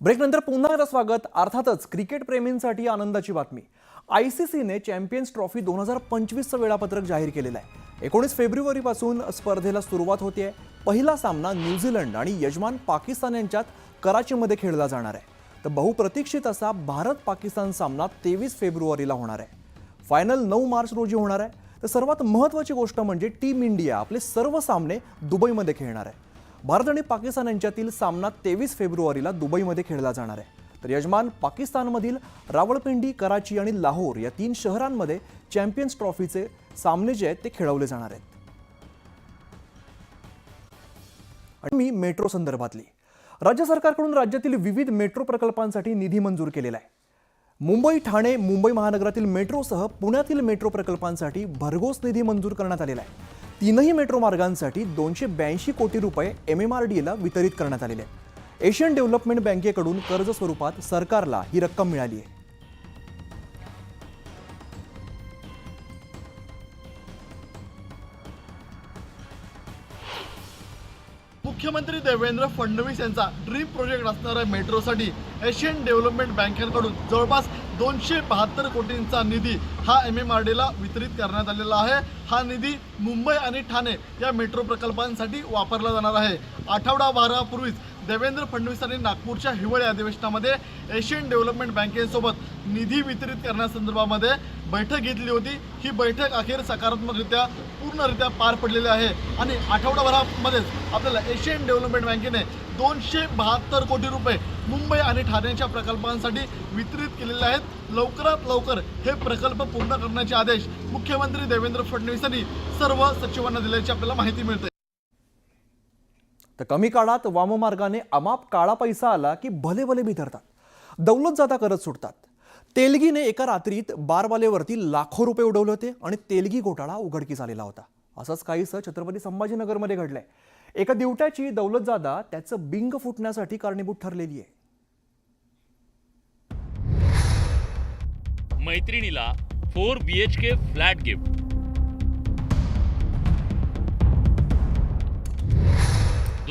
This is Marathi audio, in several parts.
ब्रेकनंतर पुन्हा एकदा स्वागत. अर्थातच क्रिकेट प्रेमींसाठी आनंदाची बातमी. आय सी सीने चॅम्पियन्स ट्रॉफी दोन हजार पंचवीसचं वेळापत्रक जाहीर केलेलं आहे. एकोणीस फेब्रुवारीपासून स्पर्धेला सुरुवात होते पहिला सामना न्यूझीलंड आणि यजमान पाकिस्तान यांच्यात कराचीमध्ये खेळला जाणार आहे. तर बहुप्रतीक्षित असा भारत पाकिस्तान सामना तेवीस फेब्रुवारीला होणार आहे. फायनल नऊ मार्च रोजी होणार आहे. तर सर्वात महत्त्वाची गोष्ट म्हणजे टीम इंडिया आपले सर्व सामने दुबईमध्ये खेळणार आहे. भारत आणि पाकिस्तान यांच्यातील सामना तेवीस फेब्रुवारीला दुबईमध्ये खेळला जाणार आहे. तर यजमान पाकिस्तानमधील रावळपिंडी कराची आणि लाहोर या तीन शहरांमध्ये चॅम्पियन्स ट्रॉफीचे सामने जे आहेत ते खेळवले जाणार आहेत. आणि मी मेट्रो संदर्भातली. राज्य सरकारकडून राज्यातील विविध मेट्रो प्रकल्पांसाठी निधी मंजूर केलेला आहे. मुंबई ठाणे मुंबई महानगरातील मेट्रोसह पुण्यातील मेट्रो प्रकल्पांसाठी भरघोस निधी मंजूर करण्यात आलेला आहे. तीनही मेट्रो मार्गांसाठी दोनशे ब्याऐंशी कोटी रुपये एम एम आर डी एला वितरित करण्यात आलेले आहेत. एशियन डेव्हलपमेंट बँकेकडून कर्ज स्वरूपात सरकारला ही रक्कम मिळाली आहे. मुख्यमंत्री देवेंद्र फडणवीस यांचा ड्रीम प्रोजेक्ट असणाऱ्या मेट्रोसाठी एशियन डेव्हलपमेंट बँकेकडून जवळपास दोनशे बहात्तर कोटींचा निधी हा एम एम आर डीला वितरित करण्यात आलेला आहे. हा निधी मुंबई आणि ठाणे या मेट्रो प्रकल्पांसाठी वापरला जाणार आहे. आठवडा बारापूर्वीच देवेंद्र फडणवीसांनी नागपूरच्या हिवाळी अधिवेशनामध्ये एशियन डेव्हलपमेंट बँकेसोबत निधी वितरित करण्यासंदर्भामध्ये बैठक घेतली होती. ही बैठक अखेर सकारात्मकरित्या पूर्णरित्या पार पडलेली आहे. आणि आठवडाभरामध्येच आपल्याला एशियन डेव्हलपमेंट बँकेने दोनशे बहात्तर कोटी रुपये मुंबई आणि ठाण्याच्या प्रकल्पांसाठी वितरित केलेले आहेत. लवकरात लवकर हे प्रकल्प पूर्ण करण्याचे आदेश मुख्यमंत्री देवेंद्र फडणवीस यांनी सर्व सचिवांना दिल्याची आपल्याला माहिती मिळते. तर कमी काळात वाममार्गाने अमाप काळा पैसा आला की भले भले बिथरतात. दौलतजादा करत सुटतात. तेलगीने एका रात्रीत बारवालेवरती लाखो रुपये उडवले होते आणि तेलगी घोटाळा उघडकीस आलेला होता. असंच काहीसं छत्रपती संभाजीनगरमध्ये घडलंय. एका दिवट्याची दौलत जादा त्याचं बिंग फुटण्यासाठी कारणीभूत ठरलेली आहे. मैत्रिणीला four B H K flat gift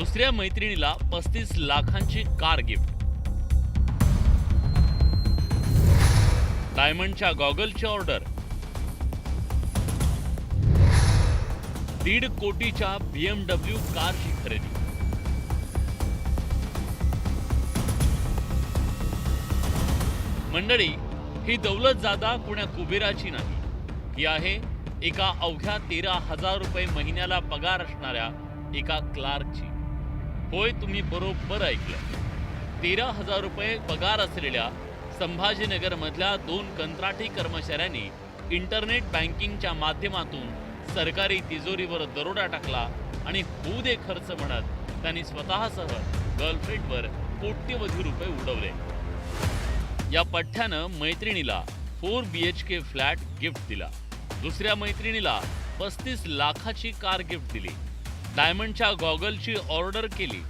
दुसऱ्या मैत्रिणीला पस्तीस लाखांची कार गिफ्ट. डायमंडच्या गॉगलची ऑर्डर. दीड कोटीच्या बीएमडब्ल्यू कारची खरेदी. मंडळी ही दौलत जादा कुण्या कुबेराची नाही. ही आहे एका अवघ्या तेरा हजार रुपये महिन्याला पगार असणाऱ्या एका क्लार्कची. होय तुम्ही बरोबर ऐकलं. तेरा हजार रुपये पगार असलेल्या संभाजीनगरमधल्या दोन कंत्राटी कर्मचाऱ्यांनी इंटरनेट बँकिंगच्या माध्यमातून सरकारी तिजोरीवर दरोडा टाकला आणि होऊ दे खर्च म्हणत त्यांनी स्वतःसह गर्लफ्रेंडवर कोट्यवधी रुपये उडवले. या पठ्ठ्यानं मैत्रिणीला four B H K flat gift दिला. दुसऱ्या मैत्रिणीला पस्तीस लाखाची कार गिफ्ट दिली. डायमंडच्या गॉगलची ऑर्डर केली.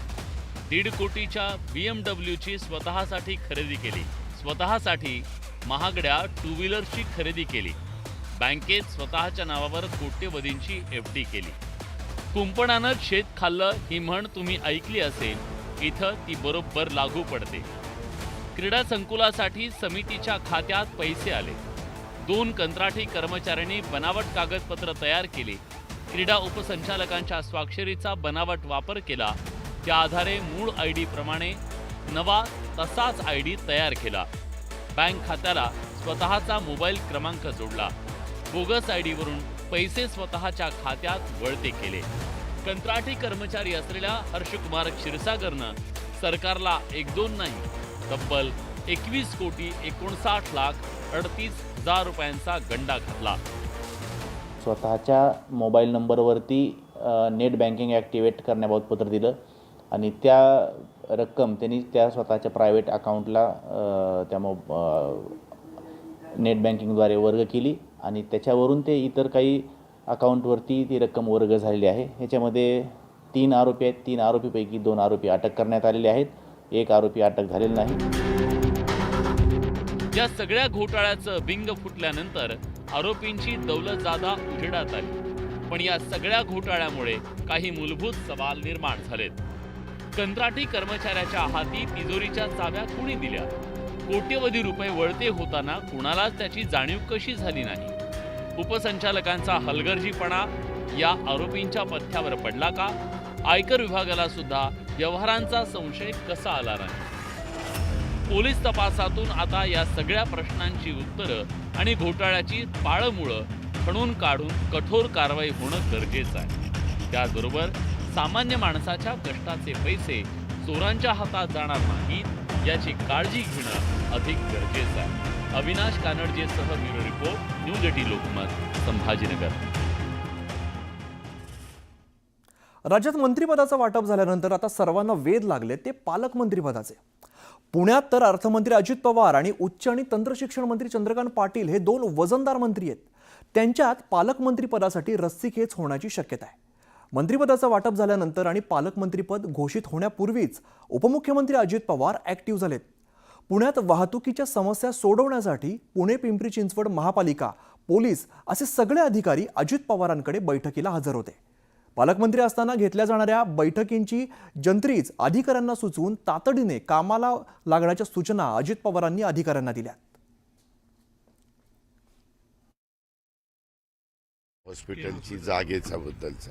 दीड कोटीच्या बी एम डब्ल्यूची स्वतःसाठी खरेदी केली. स्वतःसाठी महागड्या टू व्हीलरची खरेदी केली. बँकेत स्वतःच्या नावावर कोट्यवधींची एफ डी केली. कुंपणानं शेत खाल्लं ही म्हण तुम्ही ऐकली असेल इथं ती बरोबर लागू पडते. क्रीडा संकुलासाठी समितीच्या खात्यात पैसे आले. दोन कंत्राटी कर्मचाऱ्यांनी बनावट कागदपत्र तयार केली. क्रीडा उपसंचालकांच्या स्वाक्षरीचा बनावट वापर केला. त्या आधारे मूळ आय डी प्रमाणे नवा तसाच आय डी तयार केला. बँक खात्याला स्वतःचा मोबाईल क्रमांक जोडला. बोगस आय डीवरून पैसे स्वतःच्या खात्यात वळते केले. कंत्राटी कर्मचारी असलेल्या हर्षकुमार क्षीरसागरनं सरकारला एक दोन नाही तब्बल एकवीस कोटी एकोणसाठ लाख अडतीस हजार रुपयांचा गंडा घातला. स्वतःच्या मोबाईल नंबरवरती नेट बँकिंग ॲक्टिवेट करण्याबाबत पत्र दिलं. आणि त्या रक्कम त्यांनी त्या स्वतःच्या प्रायव्हेट अकाउंटला त्या मो नेट बँकिंगद्वारे वर्ग केली. आणि त्याच्यावरून ते इतर काही अकाउंटवरती ती रक्कम वर्ग झालेली आहे. ह्याच्यामध्ये तीन आरोपी आहेत. तीन आरोपीपैकी दोन आरोपी अटक करण्यात आलेले आहेत. एक आरोपी अटक झालेला नाही. या सगळ्या घोटाळ्याचं बिंग फुटल्यानंतर आरोपींची दौलत जादा उजेडात आली. पण या सगळ्या घोटाळ्यामुळे काही मूलभूत सवाल निर्माण झालेत. कंत्राटी कर्मचाऱ्याच्या हाती तिजोरीच्या चाव्या कुणी दिल्या? कोट्यवधी रुपये वळते होताना कुणालाच त्याची जाणीव कशी झाली नाही? उपसंचालकांचा हलगर्जीपणा या आरोपींच्या पथ्यावर पडला का? आयकर विभागाला सुद्धा व्यवहारांचा संशय कसा आला नाही? पोलीस तपासातून आता या सगळ्या प्रश्नांची उत्तरं आणि घोटाळ्याची पाळमुळं खणून काढून कठोर कारवाई होणं गरजेचं आहे. त्याचबरोबर सामान्य माणसाच्या कष्टाचे पैसे चोरांच्या हातात जाणार नाहीत याची काळजी घेणं अधिक गरजेचं आहे. अविनाश कानडजेसह bureau report news eighty Lokmat Sambhajinagar. राज्यात मंत्रिपदाचं वाटप झाल्यानंतर आता सर्वांना वेध लागले ते पालकमंत्रीपदाचे. पुण्यात तर अर्थमंत्री अजित पवार आणि उच्च आणि तंत्रशिक्षण मंत्री चंद्रकांत पाटील हे दोन वजनदार मंत्री आहेत. त्यांच्यात पालकमंत्रीपदासाठी रस्सीखेच होण्याची शक्यता आहे. मंत्रिपदाचं वाटप झाल्यानंतर आणि पालकमंत्रीपद घोषित होण्यापूर्वीच उपमुख्यमंत्री अजित पवार ॲक्टिव्ह झालेत. पुण्यात वाहतुकीच्या समस्या सोडवण्यासाठी पुणे पिंपरी चिंचवड महापालिका पोलीस असे सगळे अधिकारी अजित पवारांकडे बैठकीला हजर होते. पालकमंत्री असताना घेतल्या जाणाऱ्या बैठकींची जंत्रीच अधिकाऱ्यांना सुचवून तातडीने कामाला लागण्याच्या सूचना अजित पवारांनी अधिकाऱ्यांना दिल्या. हॉस्पिटलची जागेचा बद्दलचा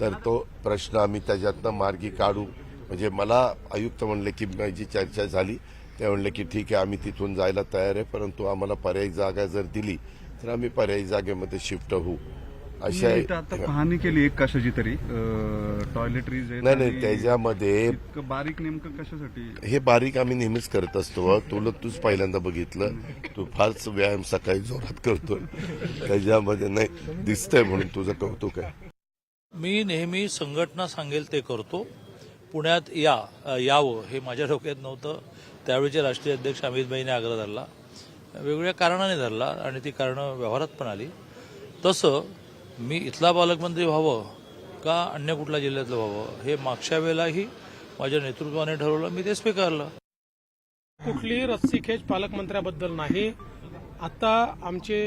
तर तो प्रश्न आम्ही त्याच्यातनं मार्गी काढू. म्हणजे मला आयुक्त म्हणले की जी चर्चा झाली. ते म्हणले की ठीक आहे आम्ही तिथून जायला तयार आहे परंतु आम्हाला पर्यायी जागा जर दिली तर आम्ही पर्यायी जागेमध्ये शिफ्ट होऊ. अशा आता पाहणी केली एक कशाची तरी टॉयलेटरीज नाही नाही त्याच्यामध्ये बारीक नेमकं कशासाठी? हे बारीक आम्ही नेहमीच करत असतो तुला तूच पहिल्यांदा बघितलं. तू फारच व्यायाम सकाळी जोरात करतो त्याच्यामध्ये नाही दिसतंय म्हणून तुझं कौतुक आहे. मी नेहमी संघटना सांगेल ते करतो. पुण्यात या यावं हे माझ्या डोक्यात नव्हतं. त्यावेळीचे राष्ट्रीय अध्यक्ष अमितभाईने आग्रह धरला. वेगवेगळ्या कारणाने धरला आणि ती कारणं व्यवहारात पण आली. तसं मी इथला पालकमंत्री व्हावं का अन्य कुठल्या जिल्ह्यातलं व्हावं हे मागच्या वेळेलाही माझ्या नेतृत्वाने ठरवलं मी ते स्वीकारलं. कुठलीही रस्सीखेच पालकमंत्र्याबद्दल नाही. आता आमचे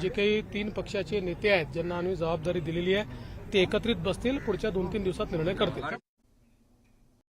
जे काही तीन पक्षाचे नेते आहेत ज्यांना आम्ही जबाबदारी दिलेली आहे ते एकत्रित बसतील पुढच्या दोन तीन दिवसात निर्णय करतील.